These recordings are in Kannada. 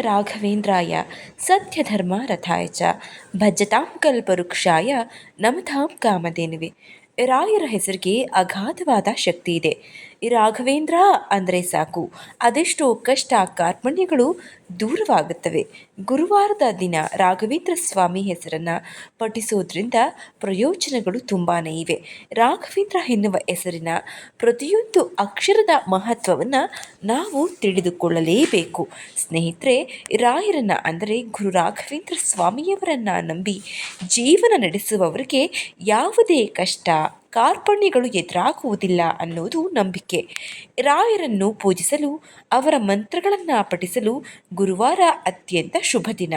ರಾಘವೇಂದ್ರಾಯ ಸತ್ಯಧರ್ಮ ರಥಾಯ ಚ ಭಜತಾಂ ಕಲ್ಪವೃಕ್ಷಾಯ ನಮತಾಂ ಕಾಮಧೇನುವೆ. ರಾಯರ ಹೆಸರಿಗೆ ಅಗಾಧವಾದ ಶಕ್ತಿ ಇದೆ. ಈ ರಾಘವೇಂದ್ರ ಅಂದರೆ ಸಾಕು. ಅದೆಷ್ಟೋ ಕಷ್ಟ ಕಾರ್ಪಣ್ಯಗಳು ದೂರವಾಗುತ್ತವೆ. ಗುರುವಾರದ ದಿನ ರಾಘವೇಂದ್ರ ಸ್ವಾಮಿ ಹೆಸರನ್ನು ಪಠಿಸೋದ್ರಿಂದ ಪ್ರಯೋಜನಗಳು ತುಂಬಾ ಇವೆ. ರಾಘವೇಂದ್ರ ಎನ್ನುವ ಹೆಸರಿನ ಪ್ರತಿಯೊಂದು ಅಕ್ಷರದ ಮಹತ್ವವನ್ನು ನಾವು ತಿಳಿದುಕೊಳ್ಳಲೇಬೇಕು. ಸ್ನೇಹಿತರೆ, ರಾಯರನ್ನು ಅಂದರೆ ಗುರು ರಾಘವೇಂದ್ರ ಸ್ವಾಮಿಯವರನ್ನು ನಂಬಿ ಜೀವನ ನಡೆಸುವವರಿಗೆ ಯಾವುದೇ ಕಷ್ಟ ಕಾರ್ಪಣ್ಯಗಳು ಎದುರಾಗುವುದಿಲ್ಲ ಅನ್ನೋದು ನಂಬಿಕೆ. ರಾಯರನ್ನು ಪೂಜಿಸಲು, ಅವರ ಮಂತ್ರಗಳನ್ನು ಪಠಿಸಲು ಗುರುವಾರ ಅತ್ಯಂತ ಶುಭ ದಿನ.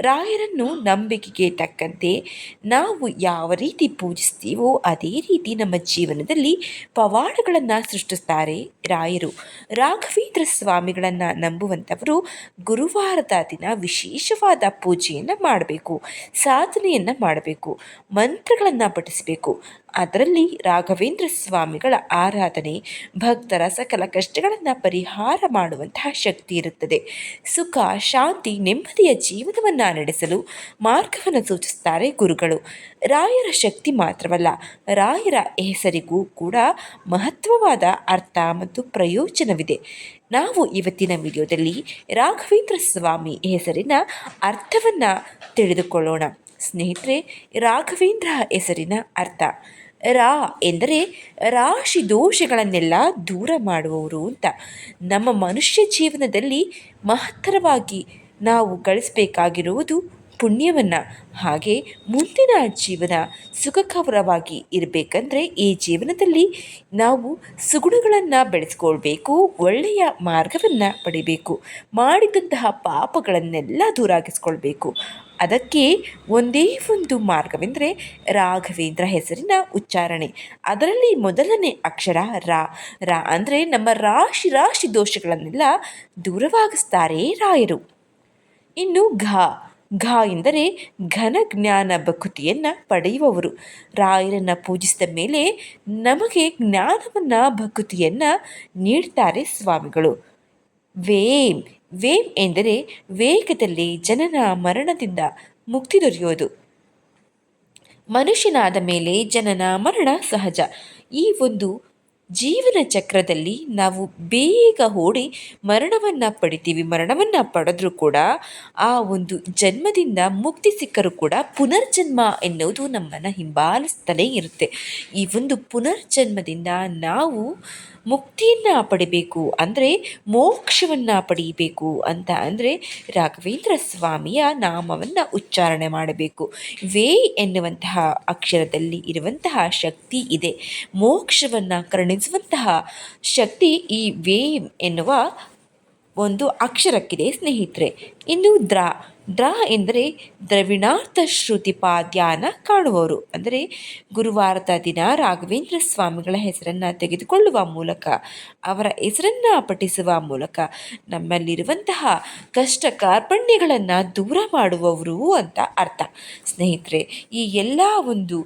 ರಾಯರನ್ನು ನಂಬಿಕೆಗೆ ತಕ್ಕಂತೆ ನಾವು ಯಾವ ರೀತಿ ಪೂಜಿಸ್ತೀವೋ ಅದೇ ರೀತಿ ನಮ್ಮ ಜೀವನದಲ್ಲಿ ಪವಾಡಗಳನ್ನು ಸೃಷ್ಟಿಸ್ತಾರೆ ರಾಯರು. ರಾಘವೇಂದ್ರ ಸ್ವಾಮಿಗಳನ್ನು ನಂಬುವಂಥವರು ಗುರುವಾರದ ದಿನ ವಿಶೇಷವಾದ ಪೂಜೆಯನ್ನು ಮಾಡಬೇಕು, ಸಾಧನೆಯನ್ನು ಮಾಡಬೇಕು, ಮಂತ್ರಗಳನ್ನು ಪಠಿಸಬೇಕು. ಅದರಲ್ಲಿ ರಾಘವೇಂದ್ರ ಸ್ವಾಮಿಗಳ ಆರಾಧನೆ, ಭಕ್ತರ ಸಕಲ ಕಷ್ಟಗಳನ್ನು ಪರಿಹಾರ ಮಾಡುವಂತಹ ಶಕ್ತಿ ಇರುತ್ತದೆ. ಸುಖ, ಶಾಂತಿ, ನೆಮ್ಮದಿಯ ಜೀವನವನ್ನು ನಡೆಸಲು ಮಾರ್ಗವನ್ನು ಸೂಚಿಸುತ್ತಾರೆ ಗುರುಗಳು. ರಾಯರ ಶಕ್ತಿ ಮಾತ್ರವಲ್ಲ, ರಾಯರ ಹೆಸರಿಗೂ ಕೂಡ ಮಹತ್ವವಾದ ಅರ್ಥ ಮತ್ತು ಪ್ರಯೋಜನವಿದೆ. ನಾವು ಇವತ್ತಿನ ವಿಡಿಯೋದಲ್ಲಿ ರಾಘವೇಂದ್ರ ಸ್ವಾಮಿ ಹೆಸರಿನ ಅರ್ಥವನ್ನು ತಿಳಿದುಕೊಳ್ಳೋಣ. ಸ್ನೇಹಿತರೆ, ರಾಘವೇಂದ್ರ ಹೆಸರಿನ ಅರ್ಥ. ರಾ ಎಂದರೆ ರಾಶಿ ದೋಷಗಳನ್ನೆಲ್ಲ ದೂರ ಮಾಡುವವರು ಅಂತ. ನಮ್ಮ ಮನುಷ್ಯ ಜೀವನದಲ್ಲಿ ಮಹತ್ತರವಾಗಿ ನಾವು ಗಳಿಸಬೇಕಾಗಿರುವುದು ಪುಣ್ಯವನ್ನು ಹಾಗೆ ಮುಂದಿನ ಜೀವನ ಸುಖಕರವಾಗಿ ಇರಬೇಕಂದ್ರೆ ಈ ಜೀವನದಲ್ಲಿ ನಾವು ಸುಗುಣಗಳನ್ನು ಬೆಳೆಸ್ಕೊಳ್ಬೇಕು, ಒಳ್ಳೆಯ ಮಾರ್ಗವನ್ನು ಪಡಿಬೇಕು, ಮಾಡಿದಂತಹ ಪಾಪಗಳನ್ನೆಲ್ಲ ದೂರಾಗಿಸ್ಕೊಳ್ಬೇಕು. ಅದಕ್ಕೆ ಒಂದೇ ಒಂದು ಮಾರ್ಗವೆಂದರೆ ರಾಘವೇಂದ್ರ ಹೆಸರಿನ ಉಚ್ಚಾರಣೆ. ಅದರಲ್ಲಿ ಮೊದಲನೇ ಅಕ್ಷರ ರಾ. ರಾ ಅಂದರೆ ನಮ್ಮ ರಾಶಿ ರಾಶಿ ದೋಷಗಳನ್ನೆಲ್ಲ ದೂರವಾಗಿಸ್ತಾರೆ ರಾಯರು. ಇನ್ನು ಘ. ಘ ಎಂದರೆ ಘನ ಜ್ಞಾನ ಭಕುತಿಯನ್ನು ಪಡೆಯುವವರು. ರಾಯರನ್ನು ಪೂಜಿಸಿದ ಮೇಲೆ ನಮಗೆ ಜ್ಞಾನವನ್ನು ಭಕುತಿಯನ್ನು ನೀಡ್ತಾರೆ ಸ್ವಾಮಿಗಳು. ವೇಮ್ ವೇಮ್ ಎಂದರೆ ವೇಗದಲ್ಲಿ ಜನನ ಮರಣದಿಂದ ಮುಕ್ತಿ ದೊರೆಯೋದು ಮನುಷ್ಯನಾದ ಮೇಲೆ ಜನನ ಮರಣ ಸಹಜ. ಈ ಒಂದು ಜೀವನ ಚಕ್ರದಲ್ಲಿ ನಾವು ಬೇಗ ಓಡಿ ಮರಣವನ್ನು ಪಡಿತೀವಿ, ಮರಣವನ್ನು ಪಡೆದ್ರೂ ಕೂಡ ಆ ಒಂದು ಜನ್ಮದಿಂದ ಮುಕ್ತಿ ಸಿಕ್ಕರೂ ಕೂಡ ಪುನರ್ಜನ್ಮ ಎನ್ನುವುದು ನಮ್ಮನ್ನು ಹಿಂಬಾಲಿಸ್ತಲೇ ಇರುತ್ತೆ. ಈ ಒಂದು ಪುನರ್ಜನ್ಮದಿಂದ ನಾವು ಮುಕ್ತಿಯನ್ನು ಪಡಿಬೇಕು ಅಂದರೆ ಮೋಕ್ಷವನ್ನು ಪಡೆಯಬೇಕು ಅಂತ ಅಂದರೆ ರಾಘವೇಂದ್ರ ಸ್ವಾಮಿಯ ನಾಮವನ್ನು ಉಚ್ಚಾರಣೆ ಮಾಡಬೇಕು. ವೇ ಎನ್ನುವಂತಹ ಅಕ್ಷರದಲ್ಲಿ ಇರುವಂತಹ ಶಕ್ತಿ ಇದೆ. ಮೋಕ್ಷವನ್ನು ಕರುಣಿಸುವಂತಹ ಶಕ್ತಿ ಈ ವೇ ಎನ್ನುವ ಒಂದು ಅಕ್ಷರಕ್ಕಿದೆ, ಸ್ನೇಹಿತರೆ. ಇನ್ನು ದ್ರಾ ದ್ರಾ ಎಂದರೆ ದ್ರವಿಣಾರ್ಥ ಶ್ರುತಿ ಪಾದ್ಯಾನ ಕಾಣುವವರು. ಅಂದರೆ ಗುರುವಾರದ ದಿನ ರಾಘವೇಂದ್ರ ಸ್ವಾಮಿಗಳ ಹೆಸರನ್ನು ತೆಗೆದುಕೊಳ್ಳುವ ಮೂಲಕ, ಅವರ ಹೆಸರನ್ನು ಪಠಿಸುವ ಮೂಲಕ ನಮ್ಮಲ್ಲಿರುವಂತಹ ಕಷ್ಟ ಕಾರ್ಪಣ್ಯಗಳನ್ನು ದೂರ ಮಾಡುವವರು ಅಂತ ಅರ್ಥ. ಸ್ನೇಹಿತರೆ, ಈ ಎಲ್ಲ ಒಂದು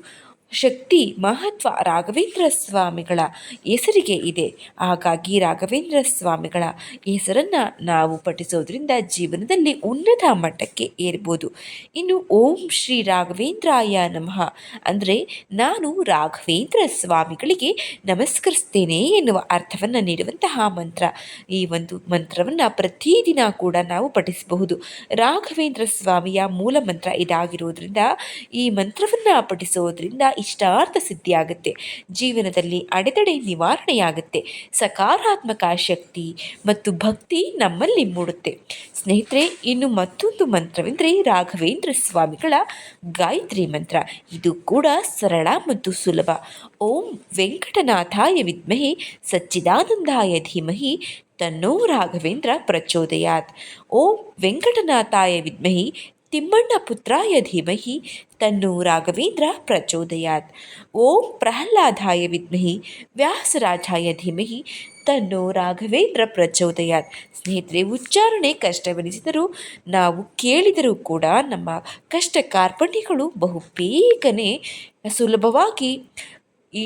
ಶಕ್ತಿ, ಮಹತ್ವ ರಾಘವೇಂದ್ರ ಸ್ವಾಮಿಗಳ ಹೆಸರಿಗೆ ಇದೆ. ಹಾಗಾಗಿ ರಾಘವೇಂದ್ರ ಸ್ವಾಮಿಗಳ ಹೆಸರನ್ನು ನಾವು ಪಠಿಸೋದ್ರಿಂದ ಜೀವನದಲ್ಲಿ ಉನ್ನತ ಮಟ್ಟಕ್ಕೆ ಏರ್ಬೋದು. ಇನ್ನು ಓಂ ಶ್ರೀ ರಾಘವೇಂದ್ರಾಯ ನಮಃ. ಅಂದರೆ ನಾನು ರಾಘವೇಂದ್ರ ಸ್ವಾಮಿಗಳಿಗೆ ನಮಸ್ಕರಿಸ್ತೇನೆ ಎನ್ನುವ ಅರ್ಥವನ್ನು ನೀಡುವಂತಹ ಮಂತ್ರ. ಈ ಒಂದು ಮಂತ್ರವನ್ನು ಪ್ರತಿದಿನ ಕೂಡ ನಾವು ಪಠಿಸಬಹುದು. ರಾಘವೇಂದ್ರ ಸ್ವಾಮಿಯ ಮೂಲ ಮಂತ್ರ ಇದಾಗಿರೋದ್ರಿಂದ ಈ ಮಂತ್ರವನ್ನು ಪಠಿಸೋದ್ರಿಂದ ಇಷ್ಟಾರ್ಥ ಸಿದ್ಧಿಯಾಗುತ್ತೆ. ಜೀವನದಲ್ಲಿ ಅಡೆತಡೆ ನಿವಾರಣೆಯಾಗುತ್ತೆ. ಸಕಾರಾತ್ಮಕ ಶಕ್ತಿ ಮತ್ತು ಭಕ್ತಿ ನಮ್ಮಲ್ಲಿ ಮೂಡುತ್ತೆ. ಸ್ನೇಹಿತರೆ, ಇನ್ನು ಮತ್ತೊಂದು ಮಂತ್ರವೆಂದರೆ ರಾಘವೇಂದ್ರ ಸ್ವಾಮಿಗಳ ಗಾಯತ್ರಿ ಮಂತ್ರ. ಇದು ಕೂಡ ಸರಳ ಮತ್ತು ಸುಲಭ. ಓಂ ವೆಂಕಟನಾಥಾಯ ವಿದ್ಮಹಿ ಸಚ್ಚಿದಾನಂದಾಯ ಧೀಮಹಿ ತನ್ನೋ ರಾಘವೇಂದ್ರ ಪ್ರಚೋದಯಾತ್. ಓಂ ವೆಂಕಟನಾಥಾಯ ವಿದ್ಮಹಿ ತಿಮ್ಮಣ್ಣ ಪುತ್ರಾಯ ಧೀಮಹಿ ತನ್ನು ರಾಘವೇಂದ್ರ ಪ್ರಚೋದಯಾತ್. ಓಂ ಪ್ರಹ್ಲಾದಾಯ ವಿದ್ಮಹಿ, ವ್ಯಾಸರಾಜಾಯ ಧೀಮಹಿ, ತನ್ನು ರಾಘವೇಂದ್ರ ಪ್ರಚೋದಯಾತ್. ಸ್ನೇಹಿತರೆ, ಉಚ್ಚಾರಣೆ ಕಷ್ಟವೆನಿಸಿದರೂ ನಾವು ಕೇಳಿದರೂ ಕೂಡ ನಮ್ಮ ಕಷ್ಟ ಕಾರ್ಪಣ್ಯಗಳು ಬಹು ಬೇಗನೆ ಸುಲಭವಾಗಿ, ಈ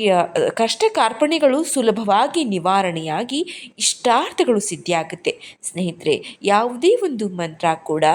ಕಷ್ಟ ಕಾರ್ಪಣ್ಯಗಳು ಸುಲಭವಾಗಿ ನಿವಾರಣೆಯಾಗಿ ಇಷ್ಟಾರ್ಥಗಳು ಸಿದ್ಧಿಯಾಗುತ್ತೆ. ಸ್ನೇಹಿತರೆ, ಯಾವುದೇ ಒಂದು ಮಂತ್ರ ಕೂಡ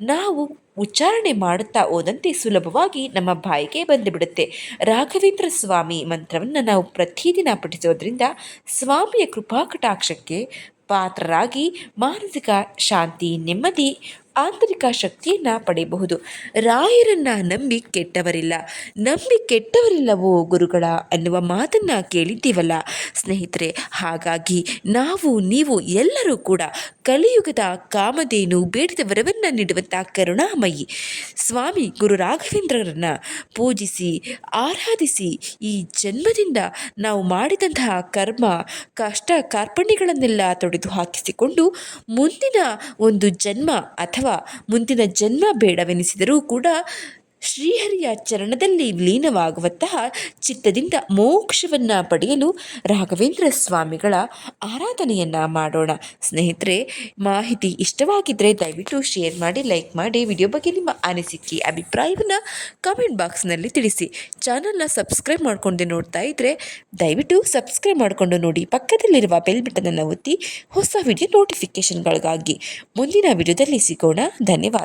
ನಾವು ಉಚ್ಚಾರಣೆ ಮಾಡುತ್ತಾ ಹೋದಂತೆ ಸುಲಭವಾಗಿ ನಮ್ಮ ಬಾಯಿಗೆ ಬಂದುಬಿಡುತ್ತೆ. ರಾಘವೇಂದ್ರ ಸ್ವಾಮಿ ಮಂತ್ರವನ್ನು ನಾವು ಪ್ರತಿದಿನ ಪಠಿಸೋದ್ರಿಂದ ಸ್ವಾಮಿಯ ಕೃಪಾಕಟಾಕ್ಷಕ್ಕೆ ಪಾತ್ರರಾಗಿ ಮಾನಸಿಕ ಶಾಂತಿ, ನೆಮ್ಮದಿ ಆಂತರಿಕ ಶಕ್ತಿಯನ್ನು ಪಡೆಯಬಹುದು. ರಾಯರನ್ನು ನಂಬಿ ಕೆಟ್ಟವರಿಲ್ಲ. ನಂಬಿ ಕೆಟ್ಟವರಿಲ್ಲವೋ ಗುರುಗಳ ಅನ್ನುವ ಮಾತನ್ನು ಕೇಳಿದ್ದೀವಲ್ಲ. ಸ್ನೇಹಿತರೆ, ಹಾಗಾಗಿ ನಾವು, ನೀವು ಎಲ್ಲರೂ ಕೂಡ ಕಲಿಯುಗದ ಕಾಮಧೇನು ಬೇಡಿದ ವರವನ್ನು ನೀಡುವಂಥ ಕರುಣಾಮಯಿ. ಸ್ವಾಮಿ ಗುರು ರಾಘವೇಂದ್ರರನ್ನು ಪೂಜಿಸಿ, ಆರಾಧಿಸಿ ಈ ಜನ್ಮದಿಂದ ನಾವು ಮಾಡಿದಂತಹ ಕರ್ಮ, ಕಷ್ಟ ಕಾರ್ಪಣ್ಯಗಳನ್ನೆಲ್ಲ ತೊಡೆದು ಹಾಕಿಸಿಕೊಂಡು ಮುಂದಿನ ಒಂದು ಜನ್ಮ ಅಥವಾ ಮುಂದಿನ ಜನ್ಮ ಬೇಡವೆನಿಸಿದರೂ ಕೂಡ ಶ್ರೀಹರಿಯ ಚರಣದಲ್ಲಿ ಲೀನವಾಗುವಂತಹ ಚಿತ್ತದಿಂದ ಮೋಕ್ಷವನ್ನು ಪಡೆಯಲು ರಾಘವೇಂದ್ರ ಸ್ವಾಮಿಗಳ ಆರಾಧನೆಯನ್ನು ಮಾಡೋಣ. ಸ್ನೇಹಿತರೆ, ಮಾಹಿತಿ ಇಷ್ಟವಾಗಿದ್ದರೆ ದಯವಿಟ್ಟು ಶೇರ್ ಮಾಡಿ, ಲೈಕ್ ಮಾಡಿ, ವಿಡಿಯೋ ಬಗ್ಗೆ ನಿಮ್ಮ ಅನಿಸಿಕೆ, ಅಭಿಪ್ರಾಯವನ್ನು ಕಮೆಂಟ್ ಬಾಕ್ಸ್ನಲ್ಲಿ ತಿಳಿಸಿ. ಚಾನಲ್ನ ಸಬ್ಸ್ಕ್ರೈಬ್ ಮಾಡಿಕೊಂಡು ನೋಡ್ತಾ ಇದ್ದರೆ ದಯವಿಟ್ಟು ಸಬ್ಸ್ಕ್ರೈಬ್ ಮಾಡಿಕೊಂಡು ನೋಡಿ. ಪಕ್ಕದಲ್ಲಿರುವ ಬೆಲ್ ಬಟನನ್ನು ಒತ್ತಿ, ಹೊಸ ವಿಡಿಯೋ ನೋಟಿಫಿಕೇಷನ್ಗಳಿಗಾಗಿ. ಮುಂದಿನ ವಿಡಿಯೋದಲ್ಲಿ ಸಿಗೋಣ. ಧನ್ಯವಾದ.